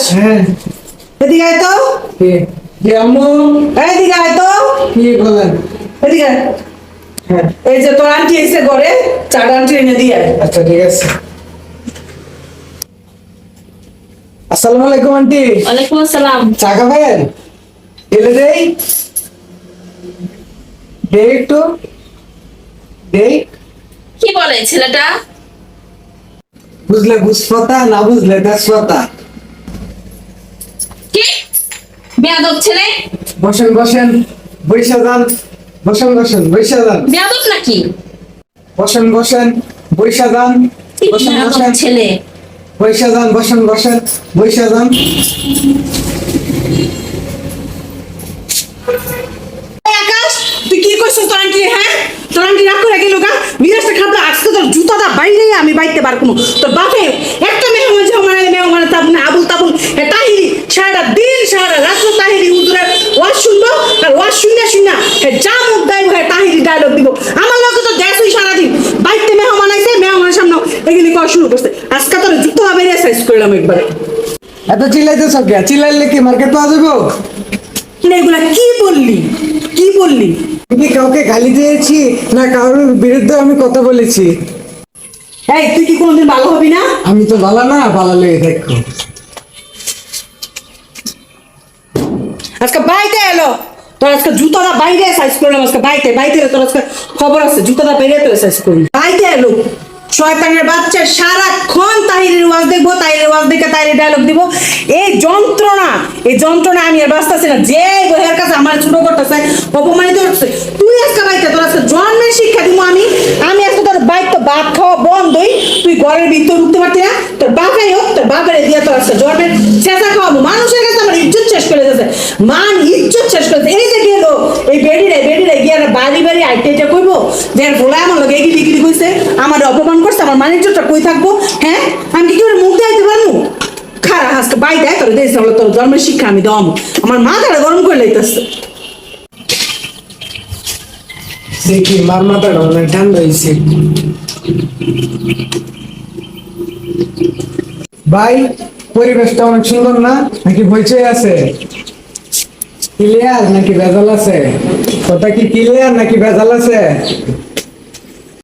আছিস হ্যাঁ। এদিকে আয় তো। কে? কে আম্মু? এদিকে আয় তো। কি বলেন? এদিকে হ্যাঁ। এই যে তোর আন্টি এসে ঘরে চাটা আন্টি এনে দিয়ে আচ্ছা ঠিক আছে। আসসালামু আলাইকুম আন্টি। ওয়ালাইকুম আসসালাম। চা খাবেন এলে দেই। দে একটু। দেই। কি বলে ছেলেটা? বুঝলে বুঝপাতা না বুঝলে তেজপাতা কি বেয়াদব ছেলে? বসেন বসেন। বৈশা যান বসেন বসেন বৈশা যান বেয়াদব নাকি? বসেন বসেন বৈশা যান বসেন বসেন। ছেলে? বৈশা যান বসেন বসেন বৈশা যান আকাশ তুই কি করছিস তোর আন্টি হ্যাঁ? তোর আন্টি রাগ করে গেল গা? বিরাজটা খাবলে আজকে তোর জুতাটা বাইরে আমি বাইতে পারব তোর বাপে একটা মেহমান যে মানে মেহমান তাবুন আবুল তাবুল এ তাহিরি সারাটা দিন সারা রাত্র তাহিরি উদুরের ওয়াজ শুনব আর ওয়াজ শুনে যা মুখ দেয় হ্যাঁ তাহিরি ডায়লগ দিব। আমার লোকে তো দেখছই সারাদিন। বাইতে মেহমান আইছে মেহমানের সামনে এগুলি করা শুরু করছে। আজকে তোর জুতা বাইরে সাইজ করলাম একবারে। এত চিল্লাইলে কি মার্কেট পাওয়া যাব? কিনা এগুলা কি বললি? কি বললি? আমি কাউকে গালি দিয়েছি না কারোর বিরুদ্ধে আমি কথা বলেছি। এই তুই কি কোনোদিন ভালো হবি না? আমি তো ভালো না ভালো লেগে দেখো। আজকে বাইতে এলো। তোর আজকে জুতাটা বাইরে সাইজ করলাম আজকে বাইতে বাইতে তোর আজকে খবর আছে, জুতাটা বাইরে তো সাইজ করলি বাইতে এলো। শয়তানের বাচ্চা সারাক্ষণ তাহিরের ওয়াজ দেখব, তাহিরের ওয়াজ দেখে তাহিরের ডায়লগ দিব। এই যন্ত্রণা এই যন্ত্রণা আমি আর বাঁচতেছি না। যে বইয়ের কাছে আমার ছোট করতেছে অপমানিত করতেছে তুই আজকে বাইতে তোর আজকে জন্মের শিক্ষা দিব আমি। আমি আজকে তোর বাইক তো ভাত খাওয়া বন্ধই। তুই ঘরের ভিতর উঠতে পারতি না। তোর বাপের হোক, তোর বাপের দিয়ে তোর আজকে জন্মের চেঁচা খাওয়াবো। মানুষের কাছে আমার ইজ্জত শেষ করে দিয়েছে। মান ইজ্জত শেষ করে দিয়েছে। এই যে গেল এই বেডিরে বেডিরে গিয়ে বাড়ি বাড়ি আইটে বলে আমার ডিগ্রি কইছে আমার অপমান করছে আমার ইজ্জতটা কই থাকব। হ্যাঁ আমি কি করে মুখ দেখাইতে পারব বাই দেশ হলো তোর জন্মের শিক্ষা আমি দম। আমার গরম করে লাইতেছে। দেখি মার মাথাটা অনেক ঠান্ডা হয়েছে ভাই পরিবেশটা অনেক সুন্দর না? নাকি হইচই আছে? ক্লিয়ার নাকি ভেজাল আছে? কথা কি ক্লিয়ার নাকি ভেজাল আছে?